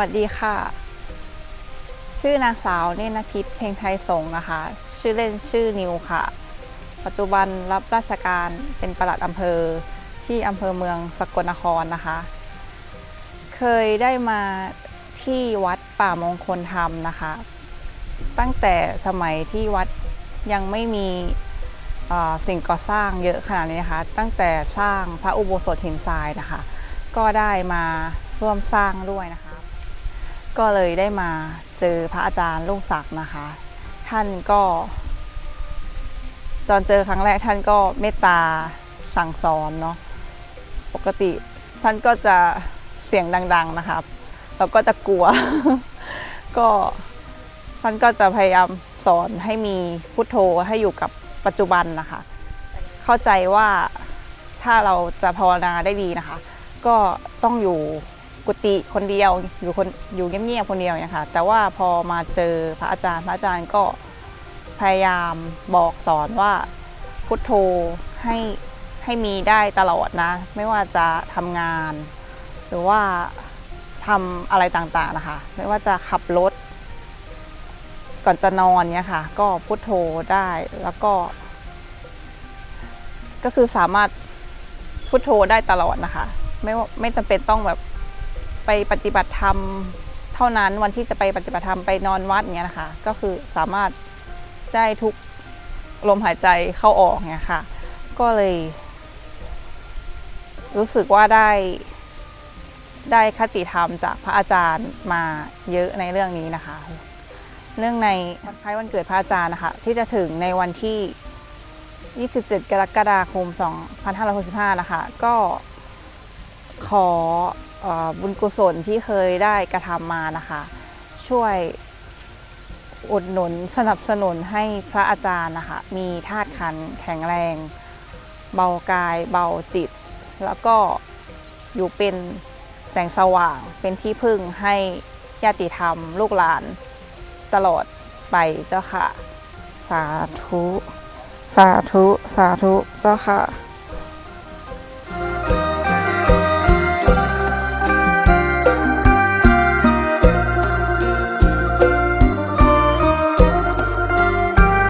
วัสดีค่ะ ชื่อนางสาวเนนพิษเพลงไทยสงนะคะ ชื่อเล่นชื่อนิวค่ะ ปัจจุบันรับราชการเป็นปลัดอำเภอที่อำเภอเมืองสกลนครนะคะ เคยได้มาที่วัดป่ามงคลธรรมนะคะ ตั้งแต่สมัยที่วัดยังไม่มีสิ่งก่อสร้างเยอะขนาดนี้นะคะ ตั้งแต่สร้างพระอุโบสถหินทรายนะคะ ก็ได้มาร่วมสร้างด้วยนะคะ ก็เลยได้มาเจอพระอาจารย์ลุงศักดิ์นะคะ ท่านก็ ตอนเจอครั้งแรกท่านก็เมตตาสั่งสอนเนาะปกติท่านก็จะเสียงดัง ๆนะครับเราก็จะกลัว ก็ท่านก็จะพยายามสอนให้มีพุทโธให้อยู่กับปัจจุบันนะคะ เข้าใจว่าถ้าเราจะภาวนาได้ดีนะคะ ก็ต้องอยู่ กุฏิคนเดียวอยู่คนอยู่เงียบๆคนเดียวเนี่ยค่ะ แต่ว่าพอมาเจอพระอาจารย์พระอาจารย์ก็พยายามบอกสอนว่าพุทโธให้ให้มีได้ตลอดนะ ไม่ว่าจะทำงาน หรือว่าทำอะไรต่างๆนะคะ ไม่ว่าจะขับรถ ก่อนจะนอนเนี่ยค่ะ ก็พุทโธได้แล้วก็ ก็คือสามารถพุทโธได้ตลอดนะคะ ไม่ไม่จำเป็นต้องแบบ ไปปฏิบัติธรรมเท่านั้นวันที่จะไปปฏิบัติธรรมไปนอนวัดเงี้ยนะคะ ก็คือสามารถได้ทุกลมหายใจเข้าออกเนี่ยค่ะ ก็เลย รู้สึกว่าได้ได้คติธรรมจากพระอาจารย์มาเยอะในเรื่องนี้นะคะ เรื่องในวันคล้ายวันเกิดพระอาจารย์นะคะ ที่จะถึงในวันที่ 27 กรกฎาคม 2565 นะคะ ก็ขอ บุญกุศลที่เคยได้กระทำมานะคะ ช่วยอุดหนุนสนับสนุนให้พระอาจารย์นะคะ มีธาตุขันแข็งแรง เบากายเบาจิต แล้วก็อยู่เป็นแสงสว่างเป็นที่พึ่งให้ญาติธรรม ลูกหลาน ตลอดไปเจ้าค่ะ สาธุ สาธุ สาธุเจ้าค่ะ